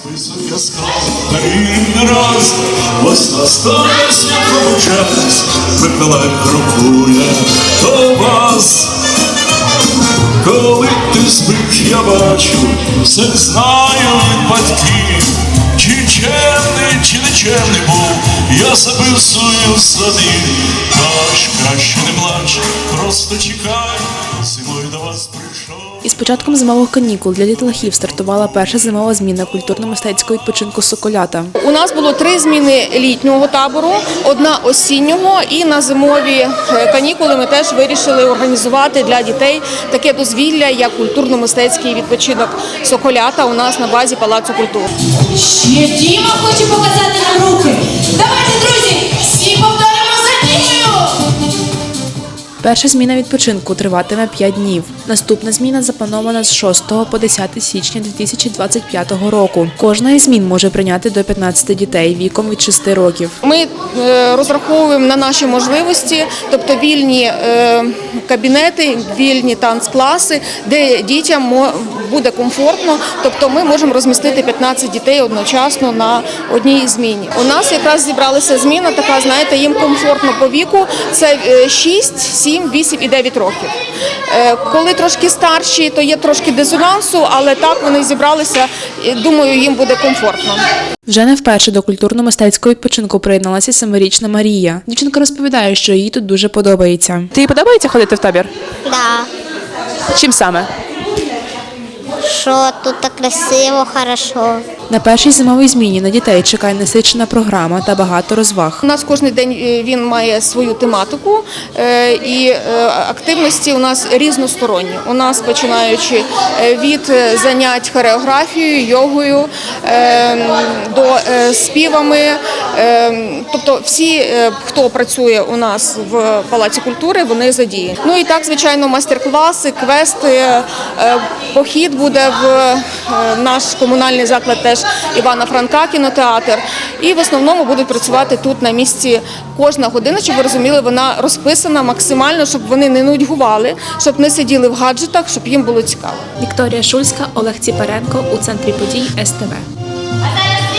Список яскраво не раз, ось настав святковий час, Миколай крокує до вас. Коли ти спиш, я бачу, все знають батьки, чи чемний, чи нечемний був, я забив свою сади. Плач, краще не плач, просто чекай, зимою до вас прийшов. Із початком зимових канікул для дітлахів стартувала перша зимова зміна культурно-мистецького відпочинку Соколята. У нас було три зміни літнього табору, одна осіннього, і на зимові е, канікули ми теж вирішили організувати для дітей таке дозвілля, як культурно-мистецький відпочинок Соколята у нас на базі Палацу культури. Ще Діма хоче показати нам руки. Давайте, друзі, Перша зміна відпочинку триватиме 5 днів. Наступна зміна запланована з 6 по 10 січня 2025 року. Кожна із змін може прийняти до 15 дітей віком від 6 років. Ми е, розраховуємо на наші можливості, тобто вільні е, кабінети, вільні танцкласи, де дітям буде комфортно. Е, Тобто ми можемо розмістити 15 дітей одночасно на одній зміні. У нас якраз зібралася зміна, така знаєте, їм комфортно по віку. Це е, 6, 7, 8 і 9 років. Е, Коли трошки старші, то є трошки дисонансу, але так вони зібралися. і, Думаю, їм буде комфортно. Вже не вперше до культурно-мистецького відпочинку приєдналася семирічна Марія. Дівчинка розповідає, що їй тут дуже подобається. Тобі подобається ходити в табір? Да, Чим саме? Що тут так красиво, хорошо. На першій зимовій зміні на дітей чекає насичена програма та багато розваг. У нас кожен день е, він має свою тематику, е, і е, активності у нас різносторонні. У нас починаючи від занять хореографією, йогою до співами. Тобто всі, хто працює у нас в Палаці культури, вони задіяні. Ну і так, звичайно, майстер-класи, квести, похід буде в е, наш комунальний заклад теж Івана Франка, кінотеатр. І в основному будуть працювати тут на місці кожна година, щоб ви розуміли, вона розписана максимально, щоб вони не нудьгували, щоб не сиділи в гаджетах, щоб їм було цікаво. Вікторія Шульська, Олег Ціпаренко у центрі подій СТВ. А зараз